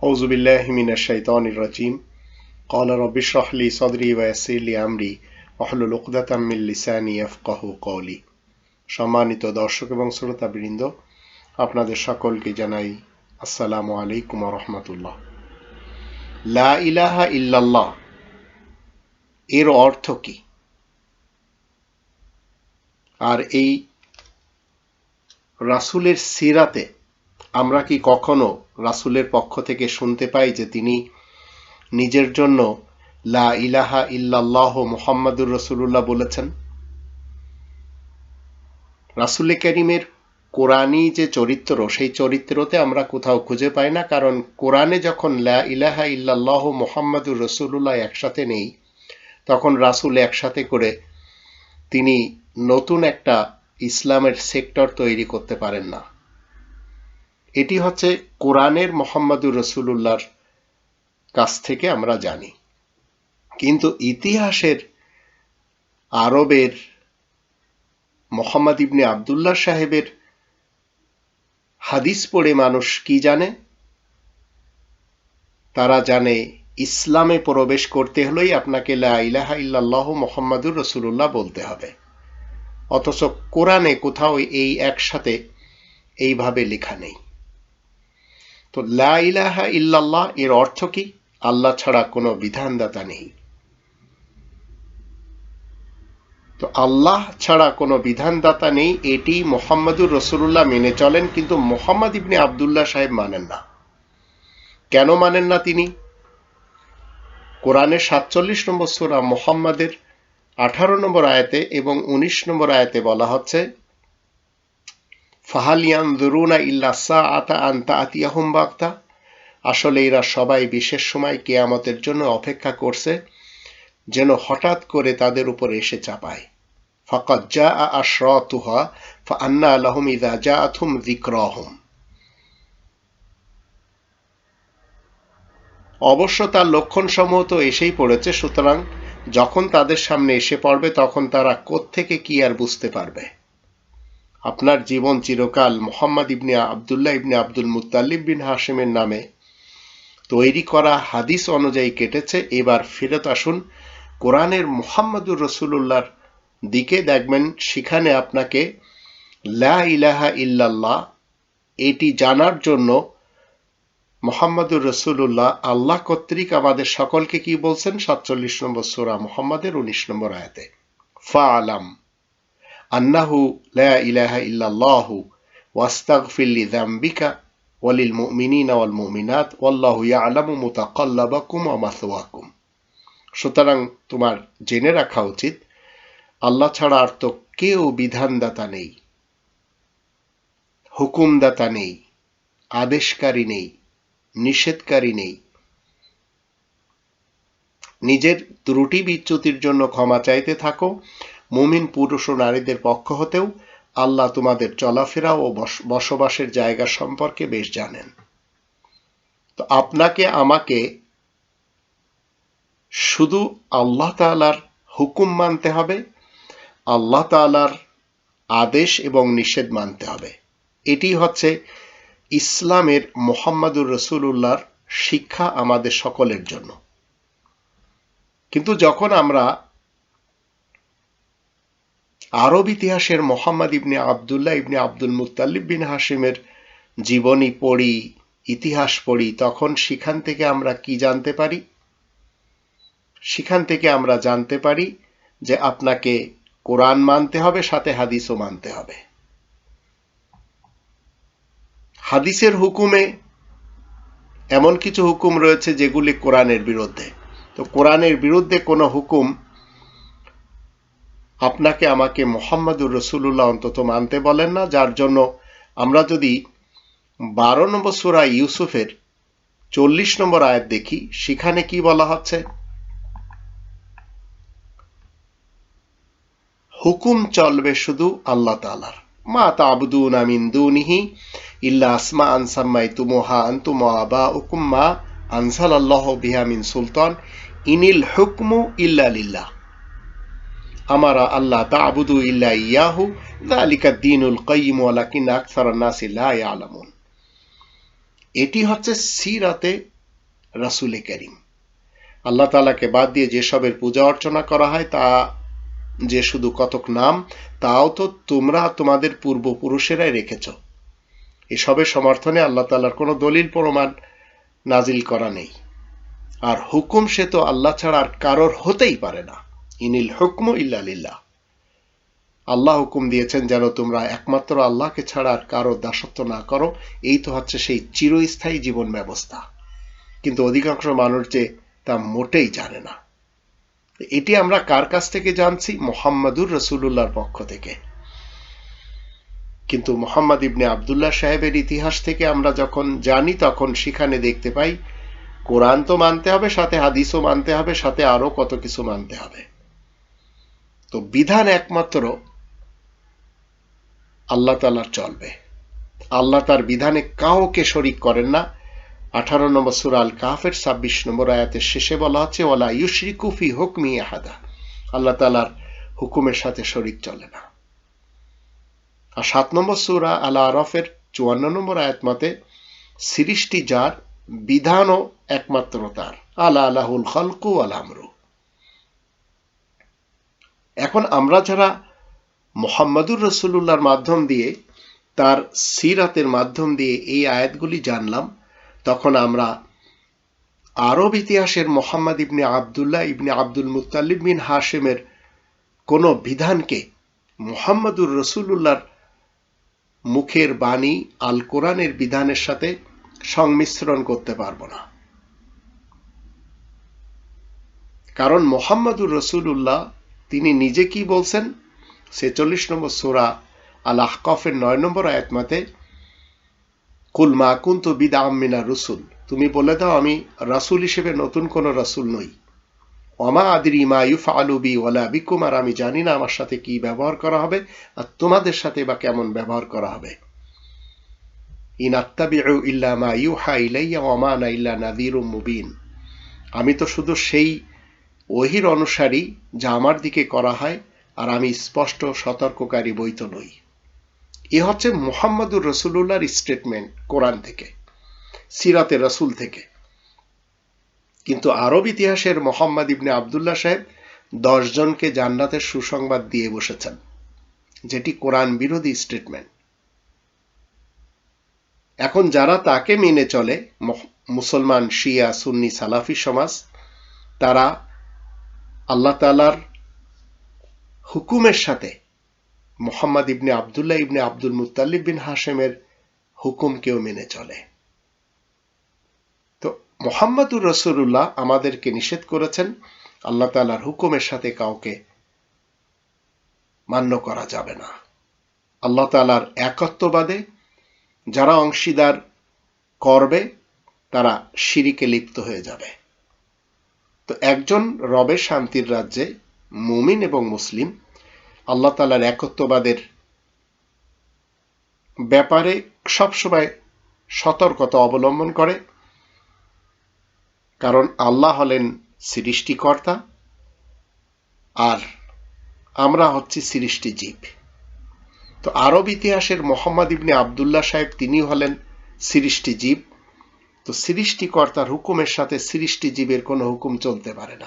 أعوذ بالله من الشيطان الرجيم قال رب اشرح لي صدري ويسر لي أمري واحلل عقدة من লিসানি يفقه قولي সম্মানিত দর্শক এবং শ্রোতাবৃন্দ আপনাদের সকলকে জানাই আসসালামু আলাইকুম রহমতুল্লাহ লা ইলাহা ইল্লাল্লাহ এর অর্থ কি আর এই রাসূলের সিরাতে আমরা কি কখনো রাসূলের পক্ষ থেকে শুনতে পাই যে তিনি নিজের জন্য লা ইলাহা ইল্লাল্লাহ মুহাম্মাদুর রসুল্লাহ বলেছেন? রাসুল করিমের কোরআনই যে চরিত্র, সেই চরিত্রতে আমরা কোথাও খুঁজে পাই না, কারণ কোরআনে যখন লা ইলাহা ইল্লাল্লাহ মোহাম্মদুর রসুল্লাহ একসাথে নেই, তখন রাসুল একসাথে করে তিনি নতুন একটা ইসলামের সেক্টর তৈরি করতে পারেন না। এটি হচ্ছে কোরআনের মোহাম্মদুর রসুল্লাহর কাছ থেকে আমরা জানি। কিন্তু ইতিহাসের আরবের মোহাম্মদ ইবনে আবদুল্লাহ সাহেবের হাদিস পড়ে মানুষ কি জানে? তারা জানে, ইসলামে প্রবেশ করতে হলেই আপনাকে লা ইলাহা মোহাম্মদুর রসুল্লাহ বলতে হবে। অথচ কোরআনে কোথাও এই একসাথে এইভাবে লেখা নেই। তো লা ইলাহা ইল্লাল্লাহ এর অর্থ কি? আল্লাহ ছাড়া কোনো বিধানদাতা নেই। তো আল্লাহ ছাড়া কোনো বিধানদাতা নেই, এটি মোহাম্মদুর রসুল্লাহ মেনে চলেন, কিন্তু মোহাম্মদ ইবনে আবদুল্লাহ সাহেব মানেন না। কেন মানেন না তিনি? কোরআনের সাতচল্লিশ নম্বর সুরা মোহাম্মদের আঠারো নম্বর আয়াতে এবং ১৯ নম্বর আয়াতে বলা হচ্ছে ফাহালিয়ান দুরুনা ইল্লাসা আতা আন্তা আতিয়াহুম বাক্তা আসলে এরা সবাই বিশেষ সময় কেয়ামতের জন্য অপেক্ষা করছে, যেন হঠাৎ করে তাদের উপর এসে চাপায়। ফাকাদ জা আশরাতুহা, ফাআন্না লাহুম ইযা জাআতুম যিকরাহুম। অবশ্য তার লক্ষণ সমূহ তো এসেই পড়েছে, সুতরাং যখন তাদের সামনে এসে পড়বে, তখন তারা কোত্থেকে কি আর বুঝতে পারবে? আপনার জীবন চিরকাল মোহাম্মদ ইবনে আবদুল্লাহ ইবনে আব্দুল মুতাল্লিব বিন হাসিমের নামে তৈরি করা হাদিস অনুযায়ী কেটেছে। এবার ফেরত আসুন কোরআনের মোহাম্মদুর রসুল্লাহর দিকে দেখবেন, সেখানে আপনাকে লা ইলাহা ইল্লাল্লাহ এটি জানার জন্য মোহাম্মদুর রসুল্লাহ আল্লাহ কর্তৃক আমাদের সকলকে কি বলছেন? সাতচল্লিশ নম্বর সোরা মোহাম্মদের উনিশ নম্বর আয়াতে। ফা আলাম ইলাহা ইল্লাল্লাহু ওয়াস্তাগফির যামবিকা ওয়ালিল মুমিনিনা ওয়াল মুমিনাত ওয়াল্লাহু ইয়ালামু মুতাকাল্লাবাকুম ওয়া মাসওয়াকুম। সুতরাং তোমার জেনে রাখা উচিত, আল্লাহ ছাড়া আর তো কেউ বিধানদাতা নেই, হুকুমদাতা নেই, আদেশকারী নেই, নিষেধকারী নেই। নিজের ত্রুটি বিচ্যুতির জন্য ক্ষমা চাইতে থাকো মুমিন পুরুষ ও নারীদের পক্ষ হতেও আল্লাহ তোমাদের চলাফেরা ও বসবাসের জায়গা সম্পর্কে বেশ জানেন। তো আপনাকে, আমাকে শুধু আল্লাহ তালার হুকুম মানতে হবে, আল্লাহ তালার আদেশ এবং নিষেধ মানতে হবে। এটি হচ্ছে ইসলামের মোহাম্মদুর রসুল্লাহর শিক্ষা আমাদের সকলের জন্য। কিন্তু যখন আমরা আরব ইতিহাসের মোহাম্মদ ইবনে আবদুল্লাহ ইবনে আব্দুল মুতাল্লিব বিন হাসিমের জীবনী পড়ি, ইতিহাস পড়ি, তখন সেখান থেকে আমরা কি জানতে পারি? সেখান থেকে আমরা জানতে পারি যে আপনাকে কোরআন মানতে হবে, সাথে হাদিসও মানতে হবে। হাদিসের হুকুমে এমন কিছু হুকুম রয়েছে যেগুলি কোরআনের বিরুদ্ধে। তো কোরআনের বিরুদ্ধে কোনো হুকুম আপনাকে আমাকে মোহাম্মদুর রসুল্লাহ অন্তত মানতে বলেন না, যার জন্য আমরা যদি বারো নম্বর সুরা ইউসুফের চল্লিশ নম্বর আয়াত দেখি, সেখানে কি বলা হচ্ছে? হুকুম চলবে শুধু আল্লাহ তালার মা তাবদুন আমিন দুনিহি ইল্লা আসমা আনসাম্মাই তুমোহা আন্তুম আবা উকুম মা আনসাল আল্লাহ বিহা মিন সুলতান। ইনিল হুকমু ইল্লা লিল্লাহ। আল্লাহ তাবুদু ইল্লা ইয়াহু, যালিকা দ্বীনুল কাইয়্যিম ওয়ালাকিন আকসারান নাসি লা ইয়ালামুন। এটি হচ্ছে সিরাতে আল্লাহ বাদ দিয়ে যেসবের পূজা অর্চনা করা হয়, তা যে শুধু কতক নাম, তাও তো তোমরা তোমাদের পূর্বপুরুষেরাই রেখেছ। এসবের সমর্থনে আল্লাহ তালার কোনো দলিল প্রমাণ নাজিল করা নেই। আর হুকুম সে তো আল্লাহ ছাড়া আর কারোর হতেই পারে না। ইনিল হুকম ইল্লালিল্লাহ আল্লাহ হুকুম দিয়েছেন যেন তোমরা একমাত্র আল্লাহকে ছাড়া আর কারও দাসত্ব না করো, এই তো হচ্ছে সেই চিরস্থায়ী জীবন ব্যবস্থা। কিন্তু অধিকাংশ মানুষ যে তা মোটেই জানে না। এটি আমরা কার কাছ থেকে জানছি? মোহাম্মদুর রসুল্লাহর পক্ষ থেকে। কিন্তু মোহাম্মদ ইবনে আবদুল্লাহ সাহেবের ইতিহাস থেকে আমরা যখন জানি, তখন সেখানে দেখতে পাই, কোরআন তো মানতে হবে, সাথে হাদিসও মানতে হবে, সাথে আরও কত কিছু মানতে হবে। তো বিধান একমাত্র আল্লাহ তালার চলবে। আল্লাহ তার বিধানে কাউকে শরিক করেন না। আঠারো নম্বর সুরা আল কাফের ছাব্বিশ নম্বর আয়াতের শেষে বলা হচ্ছে ওলা ইউশরিকুফি হুকমি আহাদা। আল্লাহ তালার হুকুমের সাথে শরিক চলে না। আর সাত নম্বর সুরা আল আরফের চুয়ান্ন নম্বর আয়াত মতে সিরিজটি যার বিধানও একমাত্র তার। আলা আলাহুল খলকু আল এখন আমরা যারা মোহাম্মদুর রসুল্লাহর মাধ্যম দিয়ে, তার সিরাতের মাধ্যম দিয়ে এই আয়াতগুলি জানলাম, তখন আমরা আরব ইতিহাসের মোহাম্মদ ইবনে আবদুল্লাহ ইবনে আব্দুল মুতাল্লিব বিন হাশেমের কোনো বিধানকে মোহাম্মদুর রসুল্লাহর মুখের বাণী আল কোরআনের বিধানের সাথে সংমিশ্রণ করতে পারব না। কারণ মোহাম্মদুর রসুল্লাহ তিনি নিজে কি বলছেন? ছেচল্লিশ নম্বর সোরা আল আহকফের নয় নম্বর আয়াতমাতে কুল মা কুন্তু বিদা আমিনা রসুল। তুমি বলে দাও, আমি রাসুল হিসেবে নতুন কোন রাসুল নই। অমা আদির ইমা ইউফ আলুবি ওয়ালা বিকুম, আর আমি জানি না আমার সাথে কি ব্যবহার করা হবে আর তোমাদের সাথে বা কেমন ব্যবহার করা হবে। ইন আত্তাবিউ ইল্লা মা ইউহা ইলাইয়া ওমা না ইল্লা নাদির মুবিন। আমি তো শুধু সেই ওহির অনুসারী যা আমার দিকে করা হয়, আর আমি স্পষ্ট সতর্ককারী বৈত নই। এ হচ্ছে মোহাম্মদুর রসুল্লাহর স্টেটমেন্ট কোরআন থেকে, সিরাতে রসুল থেকে। কিন্তু আরব ইতিহাসের মোহাম্মদ ইবনে আবদুল্লাহ সাহেব দশজনকে জান্নাতের সুসংবাদ দিয়ে বসেছেন, যেটি কোরআন বিরোধী স্টেটমেন্ট এখন যারা তাকে মেনে চলে মুসলমান শিয়া সুন্নি সালাফি সমাজ, তারা আল্লাহ তালার হুকুমের সাথে মোহাম্মদ ইবনে আবদুল্লাহ ইবনে আব্দুল মুতাল্লিব বিন হাশেমের হুকুমকেও মেনে চলে। তো মোহাম্মদুর রসুল্লাহ আমাদেরকে নিষেধ করেছেন, আল্লাহ তালার হুকুমের সাথে কাউকে মান্য করা যাবে না। আল্লাহ তালার একত্ববাদে যারা অংশীদার করবে, তারা সিঁড়িকে লিপ্ত হয়ে যাবে। তো একজন রবের শান্তির রাজ্যে মুমিন এবং মুসলিম, আল্লাহ তালার একত্ববাদের ব্যাপারে সবসময় সতর্কতা অবলম্বন করে। কারণ আল্লাহ হলেন সৃষ্টিকর্তা আর আমরা হচ্ছি সৃষ্টি জীব। তো আরব ইতিহাসের মোহাম্মদ ইবনে আবদুল্লাহ সাহেব তিনি হলেন সৃষ্টি জীব। তো সৃষ্টিকর্তার হুকুমের সাথে সৃষ্টি জীবের কোনো হুকুম চলতে পারে না।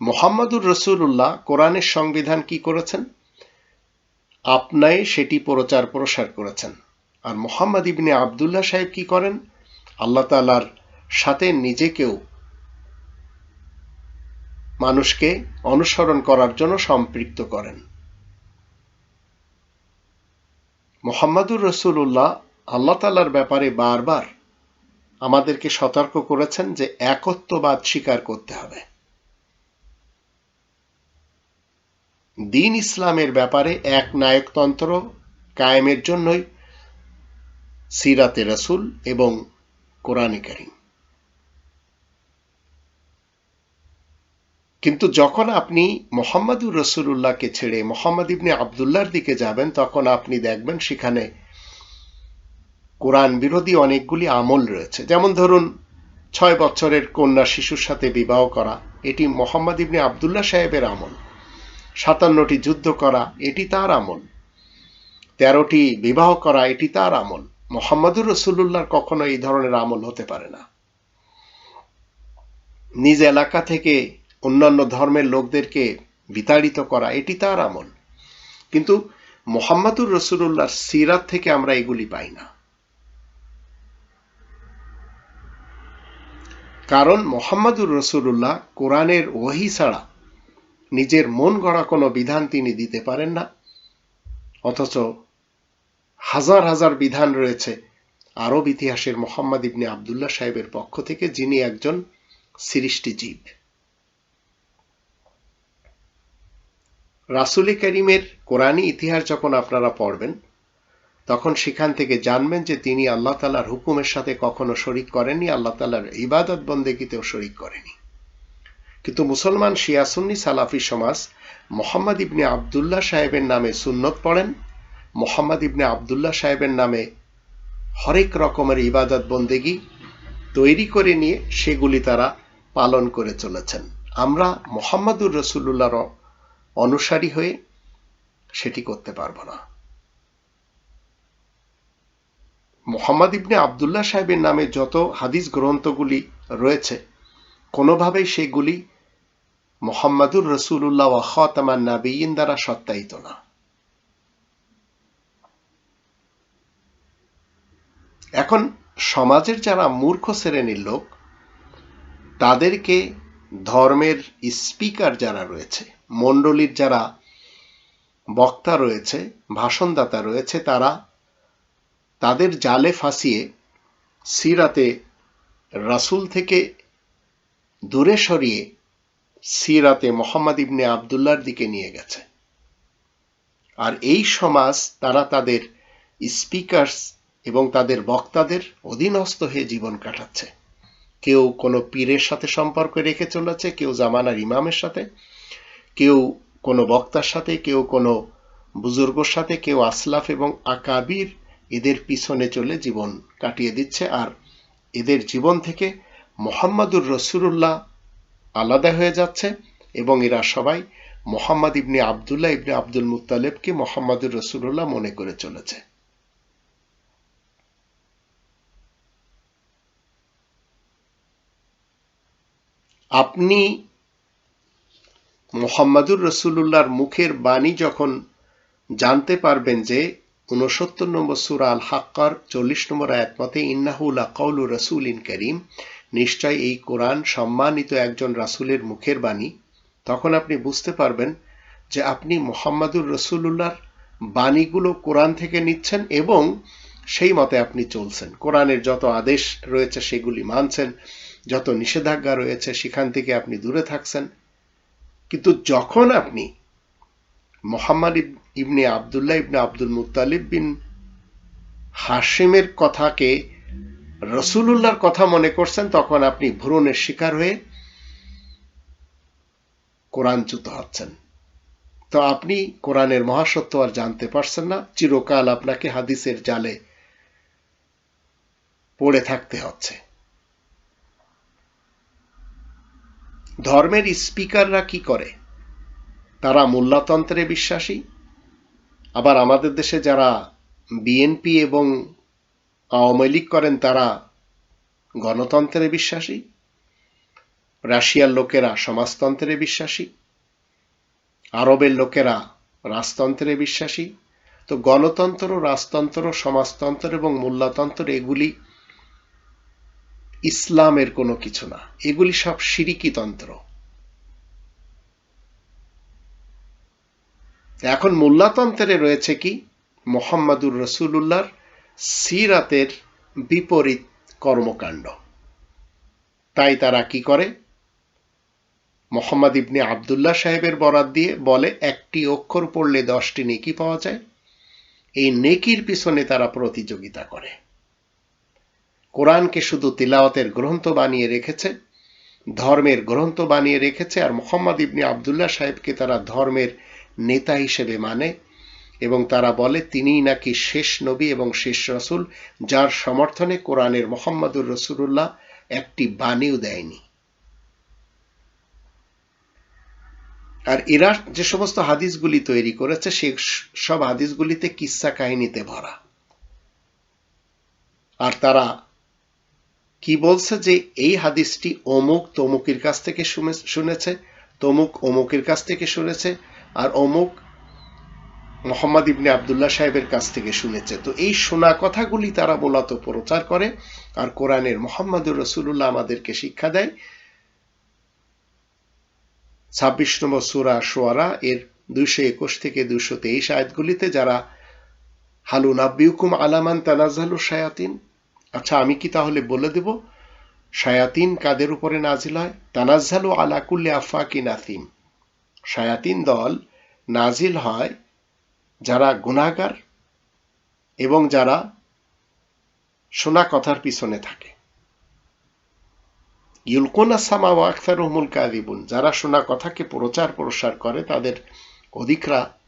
মোহাম্মদুর রসুল্লাহ কোরআনের সংবিধান কি করেছেন? আপনায় সেটি প্রচার প্রসার করেছেন। আর মোহাম্মদ ইবনে আবদুল্লাহ সাহেব কি করেন? আল্লাহ তালার সাথে নিজেকেও মানুষকে অনুসরণ করার জন্য সম্পৃক্ত করেন। মোহাম্মদুর রসুল্লাহ আল্লাহ তালার ব্যাপারে বারবার আমাদেরকে সতর্ক করেছেন যে একত্ববাদ স্বীকার করতে হবে। দিন ইসলামের ব্যাপারে এক নায়কতন্ত্র কায়েমের জন্যই সিরাতে রসুল এবং কোরআনে কারিম। কিন্তু যখন আপনি মোহাম্মদুর রসুল্লাহকে ছেড়ে মোহাম্মদ ইবনে আবদুল্লাহর দিকে যাবেন, তখন আপনি দেখবেন সেখানে কোরআন বিরোধী অনেকগুলি আমল রয়েছে। যেমন ধরুন, ছয় বছরের কন্যা শিশুর সাথে বিবাহ করা, এটি মোহাম্মদ ইবনে আবদুল্লাহ সাহেবের আমল। সাতান্নটি যুদ্ধ করা, এটি তার আমল। তেরোটি বিবাহ করা, এটি তার আমল। মোহাম্মদুর রসুল্লাহর কখনো এই ধরনের আমল হতে পারে না। নিজ এলাকা থেকে অন্যান্য ধর্মের লোকদেরকে বিতাড়িত করা, এটি তার আমল। কিন্তু মোহাম্মদুর রসুল্লাহর সিরাত থেকে আমরা এগুলি পাই না। কারণ মোহাম্মদুর রসুল্লাহ কোরআনের ওহি ছাড়া নিজের মন গড়া কোনো বিধান তিনি দিতে পারেন না। অথচ হাজার হাজার বিধান রয়েছে আরব ইতিহাসের মোহাম্মদ ইবনে আবদুল্লাহ সাহেবের পক্ষ থেকে, যিনি একজন সৃষ্টিজীব। রাসুলি করিমের কোরআনী ইতিহাস যখন আপনারা পড়বেন তখন সেখান থেকে জানবেন যে তিনি আল্লাহ তালার হুকুমের সাথে কখনো শরিক করেননি, আল্লাহ তালার ইবাদত বন্দেগীতেও শরিক করেনি। কিন্তু মুসলমান শিয়াসুন্নি সালাফি সমাজ মোহাম্মদ ইবনে আবদুল্লাহ সাহেবের নামে সুন্নত পড়েন, মোহাম্মদ ইবনে আবদুল্লাহ সাহেবের নামে হরেক রকমের ইবাদত বন্দেগী তৈরি করে নিয়ে সেগুলি তারা পালন করে চলেছেন। আমরা মোহাম্মদুর রসুল্লাহর অনুসারী হয়ে সেটি করতে পারব না। মোহাম্মদ ইবনে আবদুল্লাহ সাহেবের নামে যত হাদিস গ্রন্থগুলি রয়েছে, কোনোভাবেই সেগুলি মোহাম্মদুর রসুল্লাহ ওয়াহতামান নাবিয়িন দ্বারা সত্যায়িত না। এখন সমাজের যারা মূর্খ শ্রেণির লোক, তাদেরকে ধর্মের স্পিকার যারা রয়েছে, মণ্ডলীর যারা বক্তা রয়েছে, ভাষণদাতা রয়েছে, তারা তাদের জালে ফাঁসিয়ে সিরাতে রাসুল থেকে দূরে সরিয়ে সিরাতে মোহাম্মদ ইবনে আবদুল্লার দিকে নিয়ে গেছে। আর এই সমাজ তারা তাদের স্পিকার্স এবং তাদের বক্তাদের অধীনস্থ হয়ে জীবন কাটাচ্ছে। কেউ কোনো পীরের সাথে সম্পর্ক রেখে চলেছে, কেউ জামানার ইমামের সাথে, কেউ কোনো বক্তার সাথে, কেউ কোনো বুজুর্গর সাথে, কেউ আসলাফ এবং আকাবির এদের পিছনে চলে জীবন কাটিয়ে দিচ্ছে। আর এদের জীবন থেকে মোহাম্মদুর রসুল্লাহ আলাদা হয়ে যাচ্ছে এবং এরা সবাই মোহাম্মদ ইবনে আবদুল্লাহ ইবনে আব্দুল মুতালেবকে মোহাম্মদুর রসুল্লাহ মনে করে চলেছে। আপনি মোহাম্মদুর রসুল্লাহর মুখের বাণী যখন জানতে পারবেন যে উনসত্তর নম্বর সুরা আল হাক্কার চল্লিশ নম্বর আয়াত মতে ইন্নাহুল্লা কৌলু রসুল ইন করিম নিশ্চয় এই কোরআন সম্মানিত একজন রাসুলের মুখের বাণী। তখন আপনি বুঝতে পারবেন যে আপনি মোহাম্মদুর রসুল্লাহর বাণীগুলো কোরআন থেকে নিচ্ছেন এবং সেই মতে আপনি চলছেন। কোরআনের যত আদেশ রয়েছে সেগুলি মানছেন, যত নিষেধাজ্ঞা রয়েছে সেখান থেকে আপনি দূরে থাকছেন। কিন্তু যখন আপনি মোহাম্মদ ইবনে আবদুল্লাহ ইবনে আব্দুল মুতালিব বিন হাসিমের কথাকে রসুলুল্লাহর কথা মনে করছেন, তখন আপনি ভ্রূণের শিকার হয়ে কোরআনচ্যুত হচ্ছেন। তো আপনি কোরআনের মহাসত্য আর জানতে পারছেন না, চিরকাল আপনাকে হাদিসের জালে পড়ে থাকতে হচ্ছে। ধর্মের স্পিকাররা কি করে? তারা মোল্লাতন্ত্রে বিশ্বাসী আবার আমাদের দেশে যারা বিএনপি এবং আওয়ামী লীগ করেন, তারা গণতন্ত্রে বিশ্বাসী, রাশিয়ার লোকেরা সমাজতন্ত্রে বিশ্বাসী, আরবের লোকেরা রাজতন্ত্রে বিশ্বাসী। তো গণতন্ত্র, রাজতন্ত্র, সমাজতন্ত্র এবং মোল্লাতন্ত্র এগুলি ইসলামের কোনো কিছু না। এগুলি সব সিরিকি তন্ত্র। এখন মোল্লাতন্ত্রে রয়েছে কি? মোহাম্মদুর রসুল্লাহর সিরাতের বিপরীত কর্মকাণ্ড। তাই তারা কি করে? মোহাম্মদ ইবনে আবদুল্লাহ সাহেবের বরাত দিয়ে বলে, একটি অক্ষর পড়লে দশটি নেকি পাওয়া যায়। এই নেকির পিছনে তারা প্রতিযোগিতা করে। কোরআনকে শুধু তিলাওয়াতের গ্রন্থ বানিয়ে রেখেছে, ধর্মের গ্রন্থ বানিয়ে রেখেছে, আর মোহাম্মদ ইবনে আবদুল্লাহ সাহেবকে তারা ধর্মের নেতা হিসেবে মানে এবং তারা বলে, তিনিই নাকি শেষ নবী এবং শেষ রসুল, যার সমর্থনে কোরআনের মোহাম্মদুর রসুল্লাহ একটি বাণীও দেয়নি। আর এরা যে সমস্ত হাদিসগুলি তৈরি করেছে, সে সব হাদিসগুলিতে কিসা কাহিনীতে ভরা। আর তারা কি বলছে যে, এই হাদিসটি অমুক তমুকের কাছ থেকে শুনে- শুনেছে, তমুক অমুকের কাছ থেকে শুনেছে আর অমুক মোহাম্মদ ইবনে আবদুল্লাহ সাহেবের কাছ থেকে শুনেছে। তো এই শোনা কথাগুলি তারা মূলত প্রচার করে আর কোরআনের মোহাম্মদুর রসুল্লাহ আমাদেরকে শিক্ষা দেয়। ছাব্বিশ নম্বর সুরা সোয়ারা এর দুইশো একুশ থেকে দুইশো তেইশ আয়াতগুলিতে যারা, হালু নাব্বিউকুম আলামান তানাজালু শায়াতিন? আচ্ছা আমি কি তাহলে বলে দেব, শায়াতিন কাদের উপরে নাজিল হয়? তানাজালু আলা কুল্লি আফাকিন আথিম শায়াতিন দল নাজিল হয় যারা গুনাহগার এবং যারা শোনা কথার পিছনে থাকে। ইউলকুনা সামা ওয়া আকসারুহুমুল কাযিবুন, যারা শোনা কথাকে প্রচার প্রসার করে, তাদের অধিকরা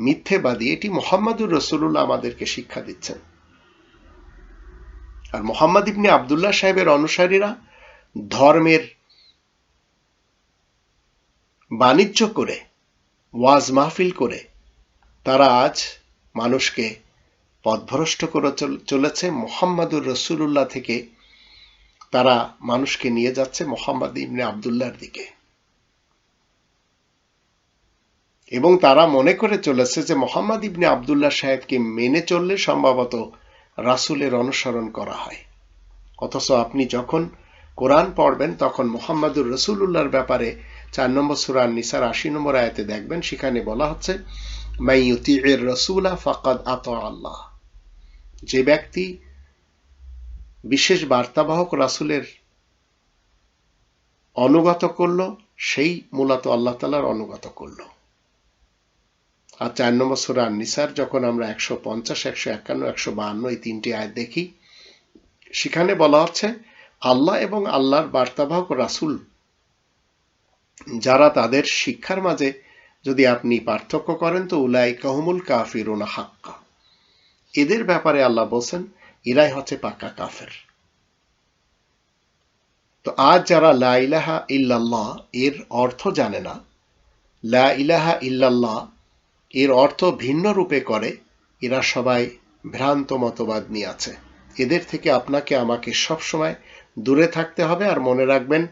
মিথ্যেবাদী। এটি মোহাম্মদুর রসুল্লাহ আমাদেরকে শিক্ষা দিচ্ছেন। আর মোহাম্মদ ইবনে আবদুল্লাহ সাহেবের অনুসারীরা ধর্মের বাণিজ্য করে, ওয়াজ মাহফিল করে, তারা আজ মানুষকে পথভ্রষ্ট করে চলেছে। মোহাম্মদুর রসুল্লাহ থেকে তারা মানুষকে নিয়ে যাচ্ছে মোহাম্মদ ইবনে আবদুল্লাহর দিকে। এবং তারা মনে করে চলেছে যে মোহাম্মদ ইবনে আবদুল্লাহ সাহেবকে মেনে চললে সম্ভবত রাসূলের অনুসরণ করা হয়। অথচ আপনি যখন কোরআন পড়বেন, তখন মোহাম্মদুর রসুল্লাহর ব্যাপারে চার নম্বর সুরান নিসার আশি নম্বর আয়াতে দেখবেন, সেখানে বলা হচ্ছে মাই ইউতিউর রসুলা ফাকাদ আত আল্লাহ। যে ব্যক্তি বিশেষ বার্তাবাহক রাসূলের অনুগত করল, সেই মূলত আল্লাহ তালার অনুগত করল। আর চার নম্বর সুরা নিসার যখন আমরা একশো পঞ্চাশ, একশো একান্ন, একশো বাহান্ন, এই তিনটি আয় দেখি, সেখানে বলা হচ্ছে, আল্লাহ এবং আল্লাহর বার্তাবাহক রাসূল যারা তাদের শিক্ষার মাঝে যদি আপনি পার্থক্য করেন, তো উলাই কাহমুল কাফিরুনা হাক্কা। এদের ব্যাপারে আল্লাহ বলছেন, এরাই হচ্ছে পাক্কা কাফের। তো আজ যারা লা ইলাহা ইল্লাল্লাহ, এর অর্থ জানে না, লা ইলাহা ইল্লাল্লাহ, এর অর্থ ভিন্ন রূপে করে, এরা সবাই ভ্রান্ত মতবাদ নিয়ে আছে। এদের থেকে আপনাকে আমাকে সবসময় দূরে থাকতে হবে, আর মনে রাখবেন,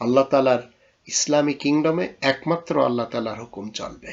আল্লাহ তালার ইসলামী কিংডমে একমাত্র আল্লাহ তালার হুকুম চলবে।